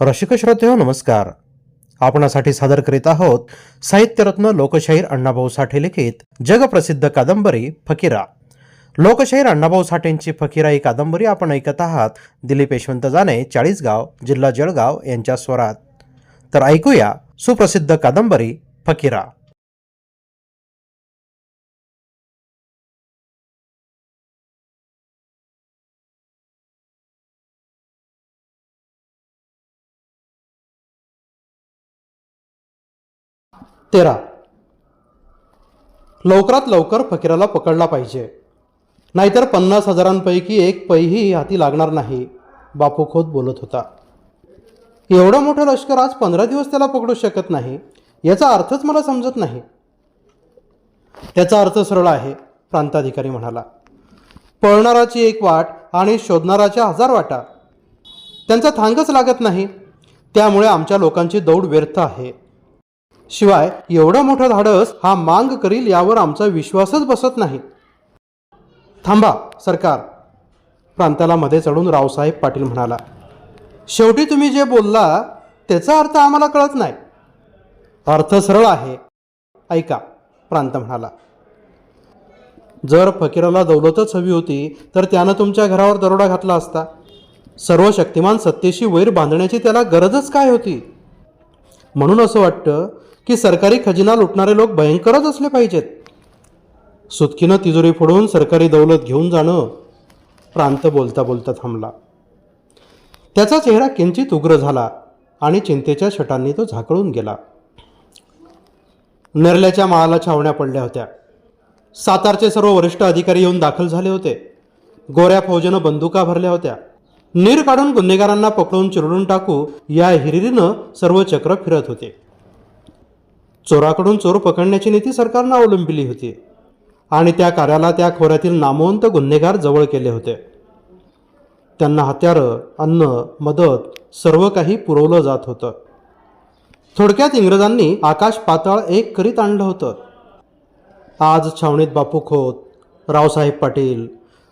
रसिक श्रोते नमस्कार. आपणासाठी सादर करीत आहोत साहित्यरत्न लोकशाहीर अण्णाभाऊ साठे लिखित जगप्रसिद्ध कादंबरी फकीरा. लोकशाहीर अण्णाभाऊ साठेंची फकीरा ही कादंबरी आपण ऐकत आहात. दिलीप यशवंत जाने चाळीसगाव जिल्हा जळगाव यांच्या स्वरात. तर ऐकूया सुप्रसिद्ध कादंबरी फकीरा. तेरा. लवकरात लवकर फकीराला पकडला पाहिजे. नाहीतर पन्नास हजारांपैकी एक पैही हाती लागणार नाही बापू खोत बोलत होता. एवढं मोठं लष्कर आज पंधरा दिवस त्याला पकडू शकत नाही याचा अर्थच मला समजत नाही. त्याचा अर्थ सरळ आहे प्रांताधिकारी म्हणाला. पळणाराची एक वाट आणि शोधणाराच्या हजार वाटा. त्यांचा थांगच लागत नाही त्यामुळे आमच्या लोकांची दौड व्यर्थ आहे. शिवाय एवढा मोठा धाडस हा मांग करील यावर आमचा विश्वासच बसत नाही. थांबा सरकार. प्रांताला मध्ये चढून रावसाहेब पाटील म्हणाला शेवटी तुम्ही जे बोलला त्याचा अर्थ आम्हाला कळत नाही. अर्थ सरळ आहे. ऐका प्रांत म्हणाला जर फकीराला दौलतच हवी होती तर त्यानं तुमच्या घरावर दरोडा घातला असता. सर्व शक्तिमान सत्तेशी वैर बांधण्याची त्याला गरजच काय होती? म्हणून असं वाटतं की सरकारी खजिना लुटणारे लोक भयंकरच असले पाहिजेत. सुतकीनं तिजोरी फोडून सरकारी दौलत घेऊन जाणं प्रांत बोलता बोलता थांबला. त्याचा चेहरा किंचित उग्र झाला आणि चिंतेच्या छटांनी तो झाकळून गेला. नेरल्याच्या माळाला छावण्या पडल्या होत्या. सातारचे सर्व वरिष्ठ अधिकारी येऊन दाखल झाले होते. गोऱ्या फौजेनं बंदुका भरल्या होत्या. नीर काढून गुन्हेगारांना पकडून चिरडून टाकू या हिरिरीनं सर्व चक्र फिरत होते. चोराकडून चोर पकडण्याची नीती सरकारनं अवलंबिली होती. आणि त्या कार्याला त्या खोऱ्यातील नामवंत गुन्हेगार जवळ केले होते. त्यांना हत्यारं अन्न मदत सर्व काही पुरवलं जात होतं. थोडक्यात इंग्रजांनी आकाश पाताळ एक करीत आणलं होतं. आज छावणीत बापू खोत रावसाहेब पाटील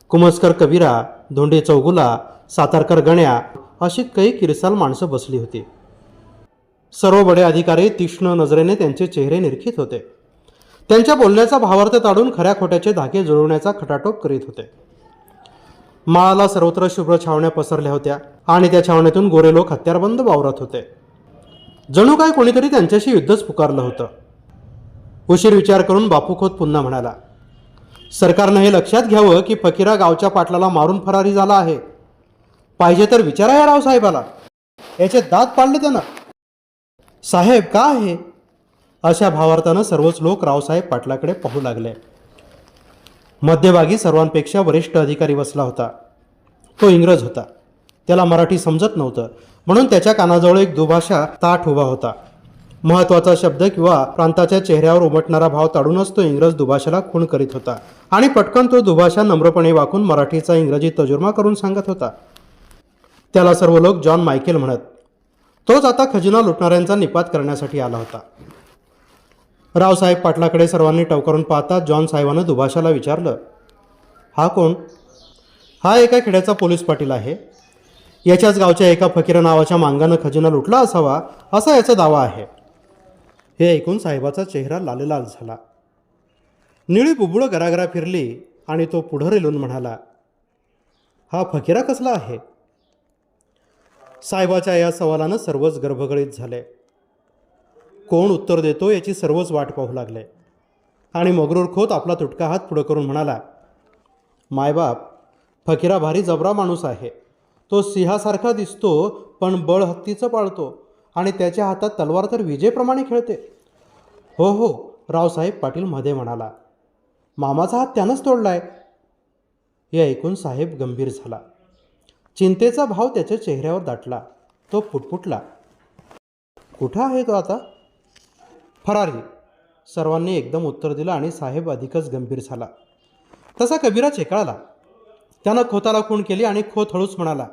कुमस्कर कबीरा धोंडे चौगुला सातारकर गण्या अशी काही किरसाल माणसं बसली होती. सर्व बडे अधिकारी तीक्ष्ण नजरेने त्यांचे चेहरे निरखित होते. त्यांच्या बोलण्याचा भावार्थ ताडून खऱ्या खोट्याचे धागे जुळवण्याचा खटाटोप करीत होते. माळाला सर्वत्र शुभ्र छावण्या पसरल्या होत्या आणि त्या छावण्यातून गोरे लोक हत्यारबंद वावरत होते. जणू काय कोणीतरी त्यांच्याशी युद्धच पुकारलं होतं. उशीर विचार करून बापू खोत पुन्हा म्हणाला सरकारनं हे लक्षात घ्यावं की फकीरा गावच्या पाटलाला मारून फरारी झाला आहे. पाहिजे तर विचारा या रावसाहेबाला. याचे दात पाडले त्यानं. साहेब का आहे? अशा भावार्थानं सर्वच लोक रावसाहेब पाटलाकडे पाहू लागले. मध्यभागी सर्वांपेक्षा वरिष्ठ अधिकारी बसला होता. तो इंग्रज होता. त्याला मराठी समजत नव्हतं. म्हणून त्याच्या कानाजवळ एक दुभाषा ताठ उभा होता. महत्त्वाचा शब्द किंवा प्रांताच्या चेहऱ्यावर उमटणारा भाव ताडूनच तो इंग्रज दुभाषाला खूण करीत होता. आणि पटकन तो दुभाषा नम्रपणे वाकून मराठीचा इंग्रजी तजुर्मा करून सांगत होता. त्याला सर्व लोक जॉन मायकेल म्हणत तोच आता खजिना लुटणाऱ्यांचा निपात करण्यासाठी आला होता. रावसाहेब पाटलाकडे सर्वांनी टवकरून पाहता जॉन साहेबानं दुभाषाला विचारलं हा कोण? हा एका खेड्याचा पोलीस पाटील आहे. याच्याच गावच्या एका फकीरा नावाच्या मांगानं खजिना लुटला असावा असा याचा दावा आहे. हे ऐकून साहेबाचा चेहरा लाललाल झाला. निळी बुबुळं गरागरा फिरली आणि तो पुढं रेलून म्हणाला हा फकीरा कसला आहे? साहेबाच्या या सवालानं सर्वच गर्भगळीत झाले. कोण उत्तर देतो याची सर्वच वाट पाहू लागले. आणि मगरूर खोत आपला तुटका हात पुढं करून म्हणाला मायबाप फकीरा भारी जबरा माणूस आहे. तो सिंहासारखा दिसतो पण बळ हत्तीचं पाळतो आणि त्याच्या हातात तलवार तर विजेप्रमाणे खेळते. हो हो रावसाहेब पाटील मध्ये म्हणाला. मामाचा हात त्यानंच तोडलाय. हे ऐकून साहेब गंभीर झाला. चिंतेचा भाव त्याच्या चेहऱ्यावर दाटला. तो फुटफुटला कुठं आहे तो आता? फरारी. सर्वांनी एकदम उत्तर दिलं आणि साहेब अधिकच गंभीर झाला. तसा कबीरा चेकाळला. त्यानं खोताला खूण केली आणि खोत हळूच म्हणाला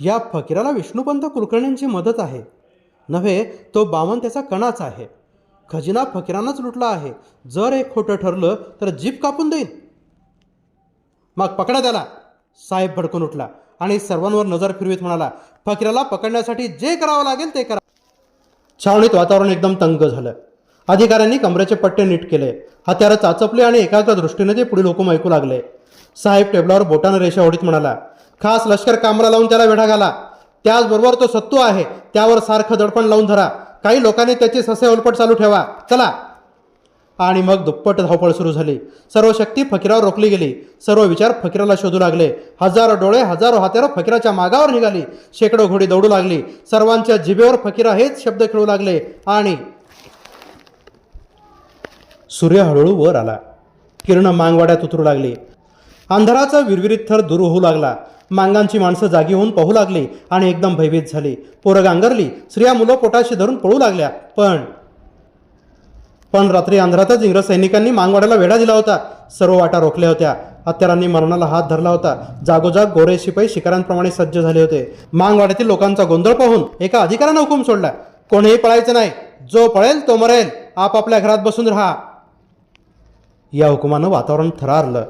या फकीराला विष्णुपंत कुलकर्णींची मदत आहे. नव्हे तो बामन त्याचा कणाच आहे. खजिना फकीरानंच लुटला आहे. जर एक खोटं ठरलं तर जीप कापून देईन. मग पकडा त्याला. साहेब भडकून उठला. आणि सर्वांवर नजर फिरवीत म्हणाला फकीराला पकडण्यासाठी जे करावं लागेल ते करा. छावणीत वातावरण एकदम तंग झालं. अधिकाऱ्यांनी कमरेचे पट्टे नीट केले. हत्यारं चाचपले आणि एकाग्र दृष्टीने ते पुढील हुकूम ऐकू लागले. साहेब टेबलावर बोटानं रेषा ओढीत म्हणाला खास लष्कर कामरा लावून त्याला वेढा घाला. त्याचबरोबर तो सत्तू आहे. त्यावर सारखं दडपण लावून धरा. काही लोकांनी त्याची ससे उलपट चालू ठेवा. चला. आणि मग दुप्पट धावपळ सुरू झाली. सर्व शक्ती फकीरावर रोखली गेली. सर्व विचार फकीराला शोधू लागले. हजारो डोळे हजारो हात्यारं फकीराच्या मागावर निघाली. शेकडो घोडी दौडू लागली. सर्वांच्या जिभेवर फकीरा हेच शब्द खेळू लागले आणि सूर्य हळूहळू वर आला. किरण मांगवाड्यात उतरू लागली. अंधाराचा विरविरीत थर दूर होऊ लागला. मांगांची माणसं जागी होऊन पाहू लागली आणि एकदम भयभीत झाली. पोरं गांगरली. स्त्रिया मुलं पोटाशी धरून पळू लागल्या. पण पण रात्री अंधारातच इंग्रज सैनिकांनी मांगवाड्याला वेढा दिला होता. सर्व वाटा रोखल्या होत्या. हत्यारांनी मरणाला हात धरला होता. जागोजाग गोरे शिपाई शिकारांप्रमाणे सज्ज झाले होते. मांगवाड्यातील लोकांचा गोंधळ पाहून एका अधिकाऱ्यानं हुकूम सोडला. कोणीही पळायचं नाही. जो पळेल तो मरेल. आपापल्या घरात बसून राहा. या हुकुमानं वातावरण थरारलं.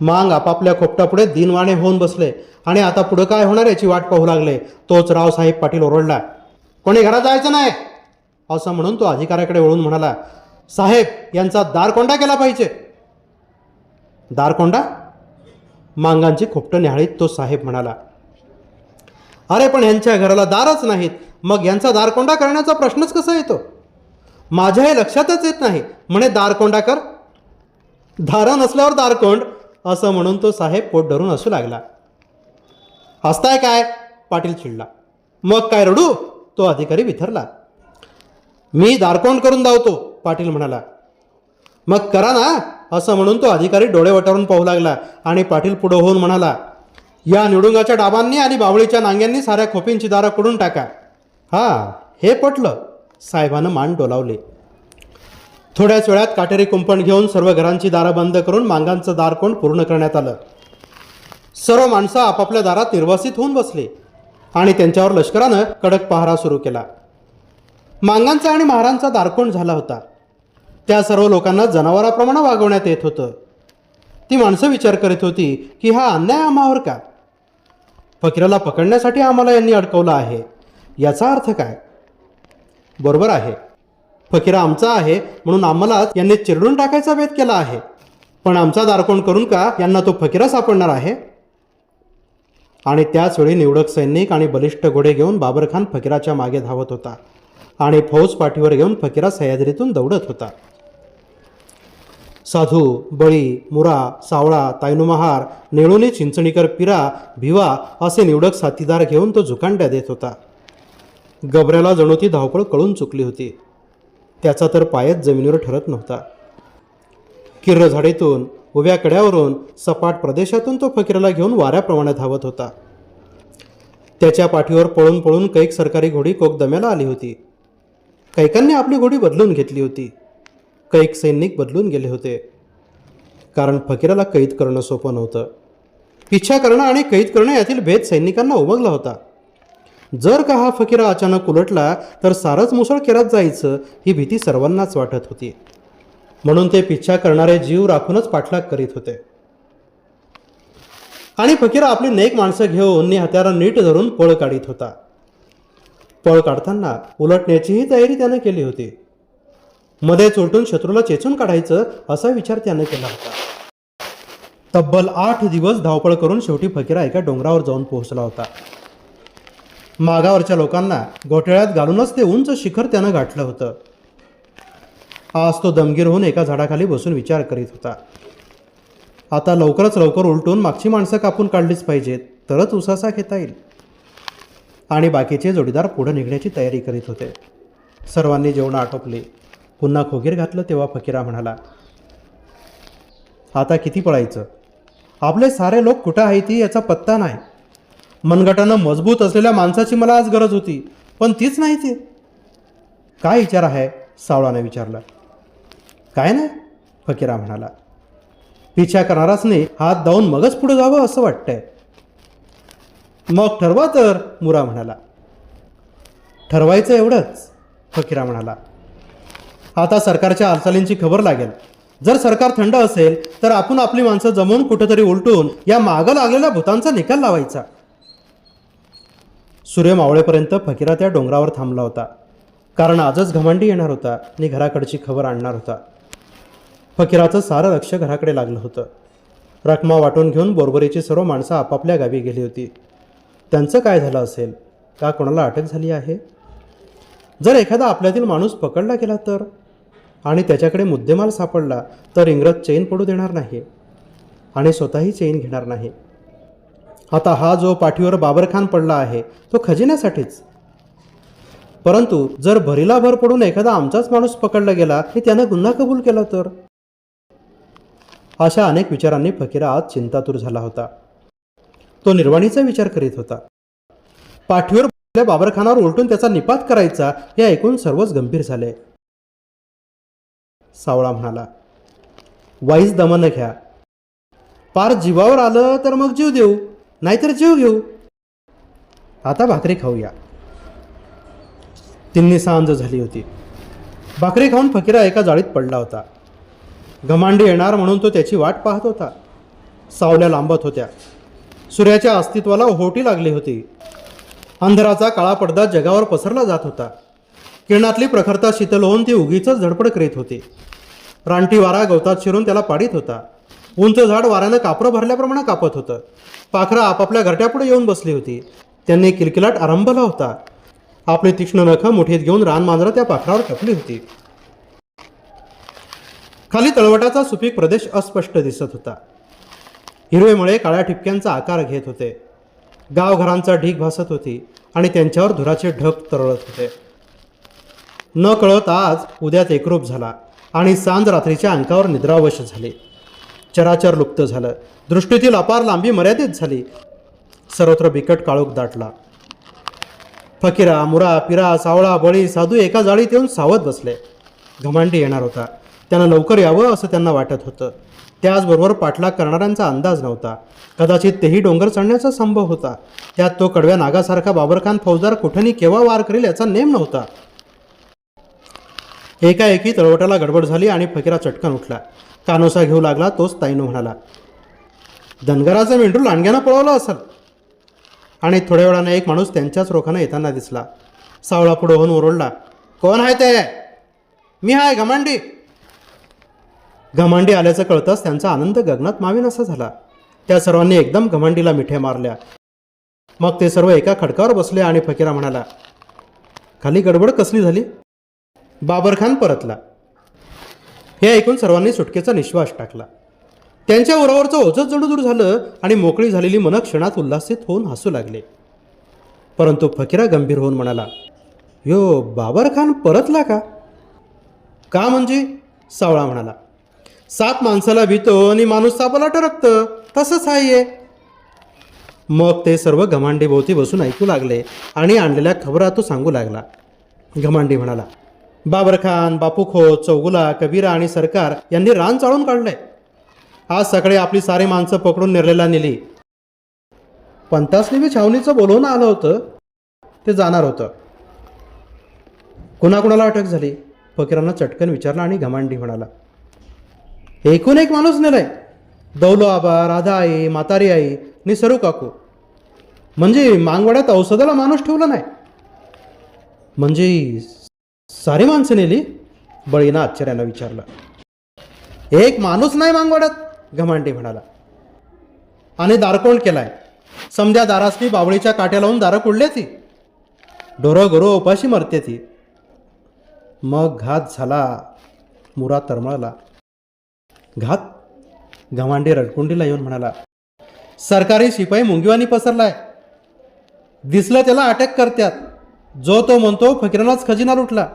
मांग आपापल्या खोपटापुढे दिनवाणे होऊन बसले. आणि आता पुढं काय होणार याची वाट पाहू लागले. तोच रावसाहेब पाटील ओरडला. कोणी घरात जायचं नाही? असं म्हणून तो अधिकाऱ्याकडे वळून म्हणाला. साहेब यांचा दारकोंडा केला पाहिजे. दारकोंडा मांगांची खोपटं न्याहाळीत तो साहेब म्हणाला. अरे पण यांच्या घराला दारच नाहीत. मग यांचा दारकोंडा करण्याचा प्रश्नच कसा येतो? माझ्या हे लक्षातच येत नाही. म्हणे दारकोंडा कर. दारा नसल्यावर दारकोंड असं म्हणून तो साहेब पोट धरून असू लागला. हसताय काय? पाटील चिडला. मग काय रडू? तो अधिकारी विथरला. मी दारकोंड करून धावतो. पाटील म्हणाला मग करा ना असं म्हणून तो अधिकारी डोळे वटारून पाहू लागला आणि पाटील पुढं होऊन म्हणाला या निडुंगाच्या डाबांनी आणि बावळीच्या नांग्यांनी साऱ्या खोपींची दारं कुडून टाका. हां हे पटलं साहेबानं मान डोलावले. थोड्याच वेळात काटेरी कुंपण घेऊन सर्व घरांची दारं बंद करून मांगांचं दारकोंड पूर्ण करण्यात आलं. सर्व माणसं आपापल्या दारात निर्वासित होऊन बसली आणि त्यांच्यावर लष्करानं कडक पहारा सुरू केला. मांगांचा आणि महारांचा दारकोण झाला होता. त्या सर्व लोकांना जनावराप्रमाणे वागवण्यात येत होतं. ती माणसं विचार करीत होती की हा अन्याय आम्हावर का? फकीराला पकडण्यासाठी आम्हाला यांनी अडकवलं आहे. याचा अर्थ काय? बरोबर आहे. फकीरा आमचा आहे म्हणून आम्हाला यांनी चिरडून टाकायचा भेद केला आहे. पण आमचा दारकोण करून का यांना तो फकीरा सापडणार आहे? आणि त्याचवेळी निवडक सैनिक आणि बलिष्ठ घोडे घेऊन बाबरखान फकीराच्या मागे धावत होता आणि फौज पाठीवर घेऊन फकीरा सह्याद्रीतून दौडत होता. साधू बळी मुरा सावळा तायनुमहार नेळुनी चिंचणीकर पिरा भिवा असे निवडक साथीदार घेऊन तो झुकांड्या देत होता. गबऱ्याला जणू ती धावपळ कळून चुकली होती. त्याचा तर पायच जमिनीवर ठरत नव्हता. किर्र झाडेतून उभ्या कड्यावरून सपाट प्रदेशातून तो फकीराला घेऊन वाऱ्याप्रमाणे धावत होता. त्याच्या पाठीवर पळून पळून कैक सरकारी घोडी कोकदम्याला आली होती. कैकांनी आपली घोडी बदलून घेतली होती. कैक सैनिक बदलून गेले होते. कारण फकीराला कैद करणं सोपं नव्हतं. पिछा करणं आणि कैद करणं यातील भेद सैनिकांना उमगला होता. जर का हा फकीरा अचानक उलटला तर सारंच मुसळ केरात जायचं ही भीती सर्वांनाच वाटत होती. म्हणून ते पिच्छा करणारे जीव राखूनच पाठलाग करीत होते. आणि फकीरा आपली नेक माणसं घेऊन नी नीट धरून पळ काढीत होता. पळ काढताना उलटण्याचीही तयारी त्यानं केली होती. मध्ये चोलटून शत्रूला चेचून काढायचं असा विचार त्यानं केला होता. तब्बल आठ दिवस धावपळ करून शेवटी फकीरा एका डोंगरावर जाऊन पोहोचला होता. मागावरच्या लोकांना घोटाळ्यात घालूनच ते उंच शिखर त्यानं गाठलं होतं. आज तो दमगीर होऊन एका झाडाखाली बसून विचार करीत होता. आता लवकरच लवकर उलटून मागची माणसं कापून काढलीच पाहिजेत तरच उसासा घेता येईल. आणि बाकीचे जोडीदार पुढं निघण्याची तयारी करीत होते. सर्वांनी जेवणं आटोपली. पुन्हा खोगीर घातलं तेव्हा फकीरा म्हणाला आता किती पळायचं? आपले सारे लोक कुठं आहे ती याचा पत्ता नाही. मनगटानं मजबूत असलेल्या माणसाची मला आज गरज होती पण तीच नाही ती. काय विचार आहे? सावळाने विचारलं. काय नाही फकीरा म्हणाला. पिछा करणाराच नाही हात दावून मगच पुढे जावं असं वाटतंय. मग ठरवा तर मुरा म्हणाला. ठरवायचं एवढंच फकीरा म्हणाला. आता सरकारच्या हालचालींची खबर लागेल. जर सरकार थंड असेल तर आपण आपली माणसं जमवून कुठेतरी उलटून या मागं लागलेल्या भूतांचा निकाल लावायचा. सूर्य मावळेपर्यंत फकीरा त्या डोंगरावर थांबला होता. कारण आजच घमांडी येणार होता आणि घराकडची खबर आणणार होता. फकीराचं सारं लक्ष घराकडे लागलं होतं. रकमा वाटून घेऊन बोरबरीची सर्व माणसं आपापल्या गावी गेली होती. त्यांचं काय झालं असेल? का कोणाला अटक झाली आहे? जर एखादा आपल्यातील माणूस पकडला गेला तर? आणि त्याच्याकडे मुद्देमाल सापडला तर इंग्रज चैन पडू देणार नाही आणि स्वतःही चैन घेणार नाही. आता हा जो पाठीवर बाबरखान पडला आहे तो खजिन्यासाठीच. परंतु जर भरीला भर पडून एखादा आमचाच माणूस पकडला गेला हे त्यानं गुन्हा कबूल केला तर? अशा अनेक विचारांनी फकीरा आज चिंतातूर झाला होता. तो निर्वाणीचा विचार करीत होता. पाठीवर बाबरखानावर उलटून त्याचा निपात करायचा हे ऐकून सर्वच गंभीर झाले. सावळा म्हणाला. वाईस दमन घ्या. पार जीवावर आलं तर मग जीव देऊ नाहीतर जीव घेऊ. आता भाकरी खाऊया. तिन्ही सांज झाली होती. भाकरी खाऊन फकीरा एका जाळीत पडला होता. घमांडी येणार म्हणून तो त्याची वाट पाहत होता. सावल्या लांबत होत्या. सूर्याच्या अस्तित्वाला ओहोटी लागली होती. अंधाराचा काळा पडदा जगावर पसरला जात होता. किरणातली प्रखरता शीतल होऊन ती उगीच झडपड करीत होती. रानटी वारा गवतात शिरून त्याला पाडीत होता. उंच झाड वाऱ्यानं कापरं भरल्याप्रमाणे कापत होतं. पाखरं आपापल्या घरट्यापुढे येऊन बसली होती. त्यांनी किलकिलाट आरंभला होता. आपली तीक्ष्ण नखं मुठीत घेऊन रान मांजरं त्या पाखरावर टपली होती. खाली तळवटाचा सुपीक प्रदेश अस्पष्ट दिसत होता. हिरवेमुळे काळ्या ठिपक्यांचा आकार घेत होते. गावघरांचा ढीक भासत होती आणि त्यांच्यावर धुराचे ढग तरळत होते. न कळत आज उद्यात एकरूप झाला आणि सांज रात्रीच्या अंकावर निद्रावश झाली. चराचर लुप्त झालं. दृष्टीतील अपार लांबी मर्यादित झाली. सर्वत्र बिकट काळोख दाटला. फकीरा मुरा पिरा सावळा बळी साधू एका जाळीत येऊन सावध बसले. घमांडी येणार होता. त्यांना लवकर यावं असं त्यांना वाटत होतं. त्याचबरोबर पाठलाग करणाऱ्यांचा अंदाज नव्हता. कदाचित तेही डोंगर चढण्याचा संभव होता. त्यात तो कडव्या नागासारखा बाबरखान फौजदार कुठेनी केव्हा वार करेल याचा नेम नव्हता. एकाएकी तळवटाला गडबड झाली आणि फकीरा चटकन उठला. कानोसा घेऊ लागला तोच ताईनो म्हणाला धनगराचा मेंढू लांडग्यानं पळवलं असेल. आणि थोड्या वेळानं एक माणूस त्यांच्याच रोखानं येताना दिसला. सावळा पुढं होऊन ओरडला कोण आहे ते? मी हाय घमांडी. घमांडी आल्याचं कळताच त्यांचा आनंद गगनात मावेन असा झाला. त्या सर्वांनी एकदम घमांडीला मिठ्या मारल्या. मग ते सर्व एका खडकावर बसले आणि फकीरा म्हणाला खाली गडबड कसली झाली? बाबरखान परतला. हे ऐकून सर्वांनी सुटकेचा निश्वास टाकला. त्यांच्या उरावरचं ओझं जडूदूर झालं आणि मोकळी झालेली मनं क्षणात उल्हासित होऊन हसू लागले. परंतु फकीरा गंभीर होऊन म्हणाला यो बाबरखान परतला का? का म्हणजे? सावळा म्हणाला सात माणसाला भीतो आणि माणूस सापाला टरकतं. तसंच आहे मग ते सर्व घमांडीभोवती बसून ऐकू लागले आणि आणलेल्या खबरा तो सांगू लागला. घमांडी म्हणाला बाबरखान बापू खोत चौगुला कबीरा आणि सरकार यांनी रान चाळून काढलंय. आज सकाळी आपली सारी माणसं पकडून निर्लेला नेली. पंतासनी मी छावणीचं बोलवून आलं होतं. ते जाणार होतं. कुणाकुणाला अटक झाली? फकीरांना चटकन विचारला आणि घमांडी म्हणाला. एकूण एक माणूस नेलाय. दौलो आबा राधा आई म्हातारी आई नि सरू काकू. म्हणजे मांगवाड्यात औषधाला माणूस ठेवला नाही. म्हणजे सारी माणसं नेली. बळीनं आश्चर्यानं विचारलं. एक माणूस नाही मांगवाड्यात घमांडी म्हणाला. आणि दारकोंड केलाय. समजा दारासनी बावळीच्या काट्या लावून दारं कुडले ती. ढोरं गुरं उपाशी मरते ती. मग घात झाला मुरा तरमळला घात घमांडी रडकुंडीला येऊन म्हणाला सरकारी शिपाई मुंगीवानी पसरलाय. दिसलं त्याला अटॅक करत्यात. जो तो म्हणतो फकीरांनाच खजिना लुटला.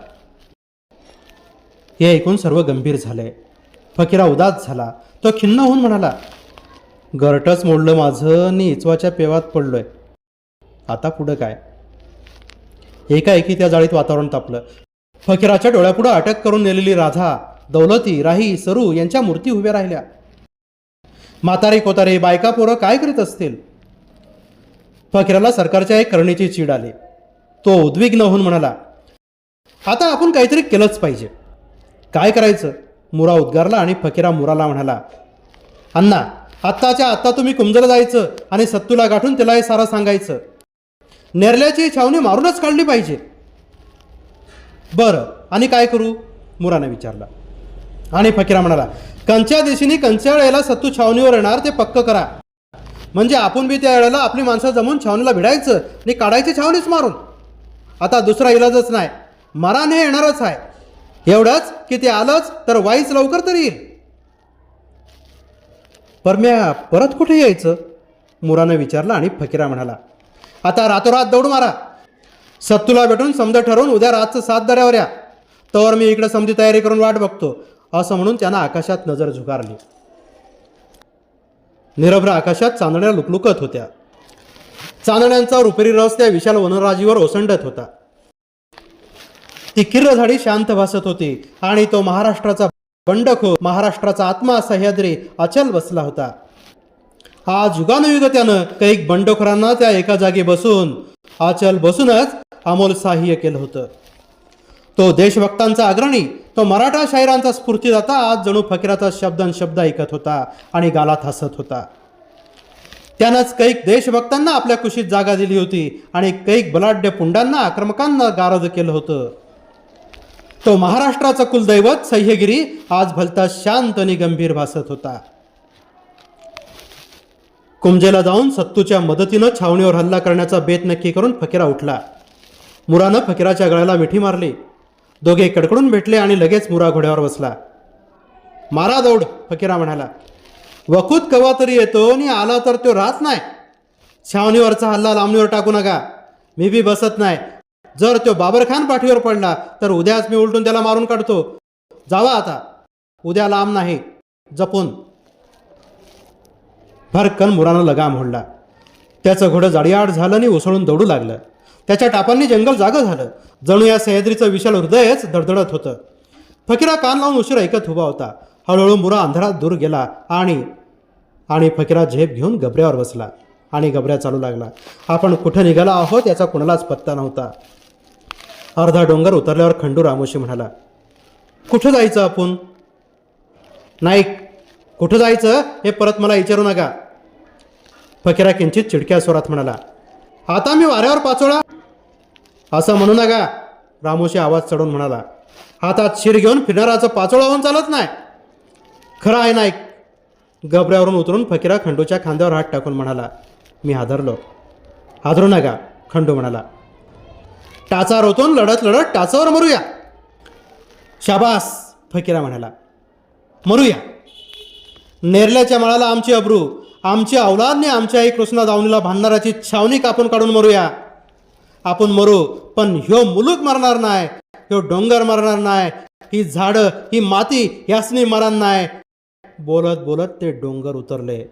हे ऐकून सर्व गंभीर झाले. फकीरा उदास झाला. तो खिन्न होऊन म्हणाला गरटच मोडलं माझं आणि इचवाच्या पेवात पडलोय. आता पुढं काय? एकाएकी त्या जाळीत वातावरण तापलं. फकीराच्या डोळ्यापुढं अटक करून नेलेली राधा दौलती राही सरू यांच्या मूर्ती उभ्या राहिल्या. म्हातारे कोतारे बायका पोरं काय करीत असतील? फकीराला सरकारच्या एक करणीची चीड आली. तो उद्विग्न होऊन म्हणाला आता आपण काहीतरी केलंच पाहिजे. काय करायचं? मुरा उद्गारला आणि फकीरा मुराला म्हणाला अण्णा आत्ताच्या आत्ता तुम्ही कुंजला जायचं आणि सत्तूला गाठून तिला हे सारं सांगायचं. नेरल्याची छावणी मारूनच काढली पाहिजे. बरं आणि काय करू? मुराने विचारला. आणि फकीरा म्हणाला कंच्या दिशेने कंच्या वेळेला सत्तू छावणीवर येणार ते पक्क करा. म्हणजे आपण बी त्या वेळेला आपली माणसं जमून छावणीला भिडायचं आणि काढायची छावणीच मारून. आता दुसरा इलाजच नाही. मराने येणारच आहे. एवढंच की ते आलंच तर वाईच लवकर तरी येईल. परम्या परत कुठे यायचं? मुरानं विचारलं आणि फकीरा म्हणाला आता रातोरात दौड मारा. सत्तूला भेटून समजा ठरवून उद्या रातचं सात दऱ्यावर या. तर मी इकडे समधी तयारी करून वाट बघतो. असं म्हणून त्यांना आकाशात नजर झुगारली निरभ्र आकाशात चांदण्या लुकलुकत होत्या. चांदण्यांचा रुपेरी रस त्या विशाल वनराजीवर ओसंडत होता. ती किर्र झाडी शांत भासत होती. आणि तो महाराष्ट्राचा बंडखोर महाराष्ट्राचा आत्मा सह्याद्री अचल बसला होता. आज युगानुयुग त्यानं कैक बंडखोरांना त्या एका जागी बसून अचल बसूनच अमोल साह्य केलं होतं. तो देशभक्तांचा अग्रणी तो मराठा शाहिरांचा स्फूर्तीदाता आज जणू फकीराचा शब्दन शब्द ऐकत होता आणि गालात हसत होता. त्यानंच कैक देशभक्तांना आपल्या कुशीत जागा दिली होती आणि कैक बलाढ्य पुंडांना आक्रमकांना गारद केलं होतं. तो महाराष्ट्राचा कुलदैवत सह्यगिरी आज भलता शांत आणि गंभीर भासत होता. कुमजेला जाऊन सत्तूच्या मदतीनं छावणीवर हल्ला करण्याचा बेत नक्की करून फकीरा उठला. मुरानं फकीराच्या गळ्याला मिठी मारली. दोघे कडकडून भेटले आणि लगेच मुरा घोड्यावर बसला. मारा दौड फकीरा म्हणाला. वकूत कवा तरी येतो आणि आला तर तो राहत नाही. छावणीवरचा हल्ला लांबणीवर टाकू नका. मी बी बसत नाही. जर तो बाबरखान पाठीवर पडला तर उद्याच मी उलटून त्याला मारून काढतो. जावा आता. उद्या लांब नाही. जपून. भरकन मुरानं लगाम होडला त्याचं घोडं जाडियाड झालं आणि उसळून दौडू लागलं. त्याच्या टापांनी जंगल जागं झालं. जणू या सह्याद्रीचं विशाल हृदयच धडधडत होतं. फकीरा कान लावून उशीर ऐकत उभा होता. हळूहळू मुरा अंधारात दूर गेला आणि आणि फकीरा झेप घेऊन गबऱ्यावर बसला आणि गबऱ्या चालू लागला. आपण कुठं निघाला आहोत याचा कुणालाच पत्ता नव्हता. अर्धा डोंगर उतरल्यावर खंडू रामोशी म्हणाला कुठं जायचं आपण? नाईक कुठं जायचं हे परत मला विचारू नका. फकीरा किंचित चिडक्या स्वरात म्हणाला आता मी वाऱ्यावर पाचोळा. असं म्हणू नका रामोशी आवाज चढून म्हणाला हातात शिर घेऊन फिरणाराचं पाचोळा होऊन चालत नाही. खरं आहे नाईक. गबऱ्यावरून उतरून फकीरा खंडूच्या खांद्यावर हात टाकून म्हणाला मी हादरलो. हादरू नका खंडू म्हणाला टाचा रोतून लढत लढत टाचावर मरूया. शाबास फकीरा म्हणाला. मरूया. नेरल्याच्या माळाला आमची अब्रू आमची अवलादने आमच्या आई कृष्णा दावणीला भांडणाराची छावणी कापून काढून मरूया. आपण मरू पण ह्यो मुलूक मरणार नाही ह्यो डोंगर मरणार नाही ही झाडं ही माती यासनी मरणार नाही. बोलत बोलत ते डोंगर उतरले.